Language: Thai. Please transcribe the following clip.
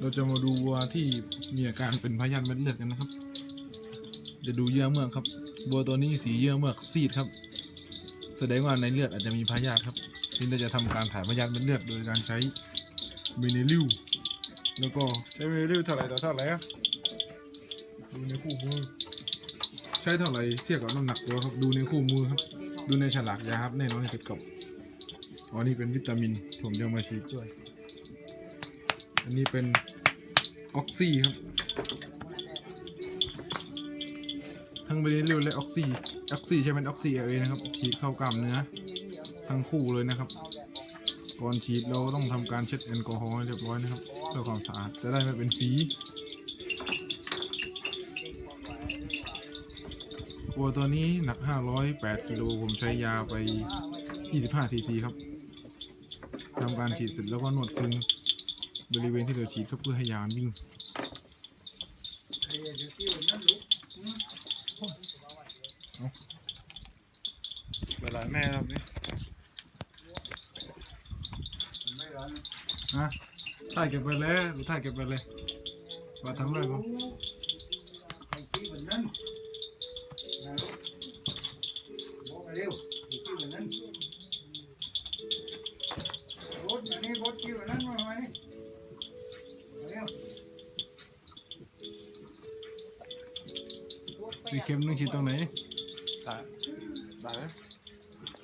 เราจะมาดูวัวที่มีอาการเป็นพยาธิเม็ดเลือดกันนะครับ จะดูเยื่อเมือกครับ วัวตัวนี้สีเยื่อเมือกซีดครับ แสดงว่าในเลือดอาจจะมีพยาธิครับที่เราจะทำการถ่ายพยาธิเม็ดเลือดโดยการใช้มินิลิวแล้วก็ใช้มินิลิวเท่าไหร่ต่อเท่าไหร่ครับดูในคู่มือ ใช้เท่าไหร่เทียบกับน้ำหนักตัวครับ ดูในคู่มือครับ ดูในฉลากยาครับแน่นอนที่สุดกับอ๋อนี่เป็นวิตามินผมจะมาฉีดด้วย อันนี้เป็นออกซี่ครับ ทั้งเบริลิวและออกซี่ออกซี่ใช้เป็นออกซี่เอนะครับ ฉีดเข้ากล้ามเนื้อ ทั้งคู่เลยนะครับ ก่อนฉีดเราต้องทำการเช็ดแอลกอฮอล์ให้เรียบร้อยนะครับ เพื่อความสะอาดจะได้ไม่เป็นฝีวัวตัวนี้หนัก 508กิโลผมใช้ยาไป 25ซีซีครับทำการฉีดเสร็จแล้วก็นวดคลึง บริเวณที่เราฉีดครับเพื่อให้ยามันวิ่งเวลาแม่ครับนี่อะถ่ายเก็บไปเลยถ่ายเก็บไปเลยมาทำอะไรบ้าง มีเข็มนึงฉีดตรงไหนตายตายไหม